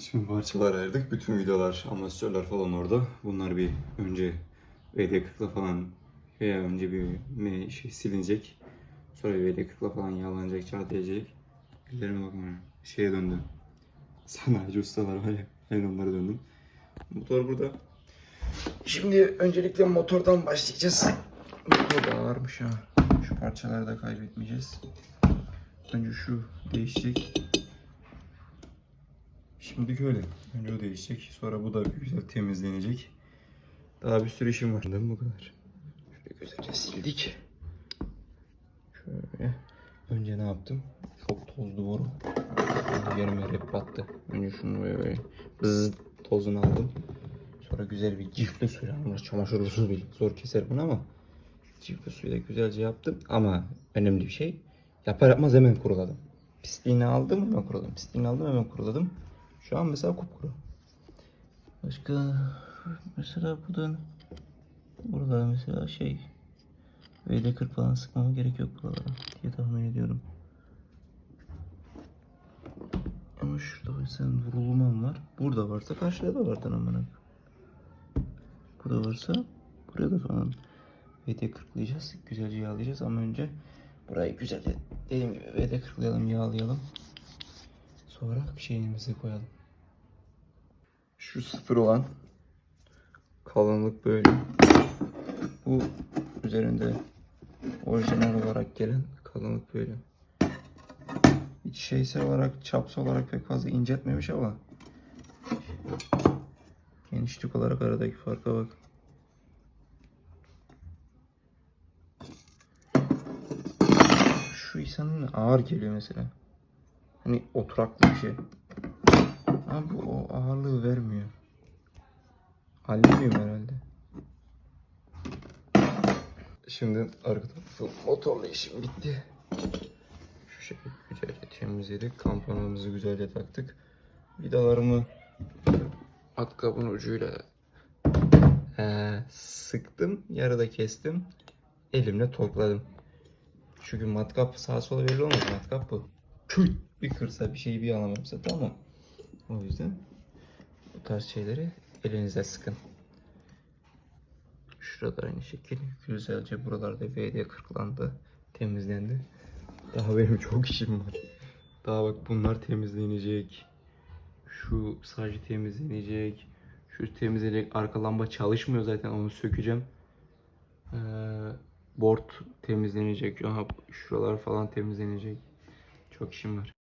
Şimdi parçalar ayırdık. Bütün vidalar, amortisörler falan orada. Bunlar bir önce VD40'la falan veya önce bir şey silinecek. Sonra VD40'la falan yağlanacak, çatlayacak. Ellerime bakma. Şeye döndüm. Sanayici ustalar var ya. Ben onlara döndüm. Motor burada. Şimdi öncelikle motordan başlayacağız. Motor da ağırmış ha. Şu parçaları da kaybetmeyeceğiz. Önce şu değişecek. Şimdi öyle. Önce o değişecek. Sonra bu da bir güzel temizlenecek. Daha bir sürü işim var. Değil bu kadar? Şöyle güzelce sildik. Şöyle. Önce ne yaptım? Çok tozlu boru. Yerime hep battı. Önce şunu böyle, böyle bızz tozunu aldım. Sonra güzel bir cifli suyla ama çamaşır suyu değil. Zor keser bunu ama cifli suyla güzelce yaptım. Ama önemli bir şey yapar yapmaz hemen kuruladım. Pisliğini aldım hemen kuruladım. Pisliğini aldım hemen kuruladım. Şu an mesela kupkuru. Başka mesela buradan buralara mesela şey VD40 falan sıkmama gerek yok buralara diye tahmin ediyorum. Ama şurada mesela vurulmam var. Burada varsa karşıda da vardır amına. Burada varsa buraya da falan VD40'layacağız. Güzelce yağlayacağız ama önce burayı güzelce dediğim gibi VD40'layalım, yağlayalım. Sonra şeyimizi koyalım. Şu sıfır olan kalınlık böyle. Bu üzerinde orijinal olarak gelen kalınlık böyle. Hiç şeysel olarak, çapsal olarak pek fazla inceltmemiş ama genişlik olarak aradaki farka bak. Şu insanın ağır geliyor mesela. Hani oturaklı bir şey. Ama bu o ağırlığı vermiyor. Hallediyorum herhalde. Şimdi arka tarafı motorla işim bitti. Şu şekilde güzelce temizledik. Kampanamızı güzelce taktık. Vidalarımı matkabın ucuyla eee, sıktım. Yarıda kestim. Elimle topladım. Çünkü matkap sağa sola belli olmaz. Matkap bu. Küt bir kırsa bir şeyi bir alamamsa tamam. O yüzden bu tarz şeyleri elinize sıkın. Şurada aynı şekil. Güzelce buralarda VD kırklandı. Temizlendi. Daha benim çok işim var. Daha bak bunlar temizlenecek. Şu sadece temizlenecek. Şu temizlenecek. Arka lamba çalışmıyor zaten onu sökeceğim. Ee, board temizlenecek. Aha, şuralar falan temizlenecek. Çok işim var.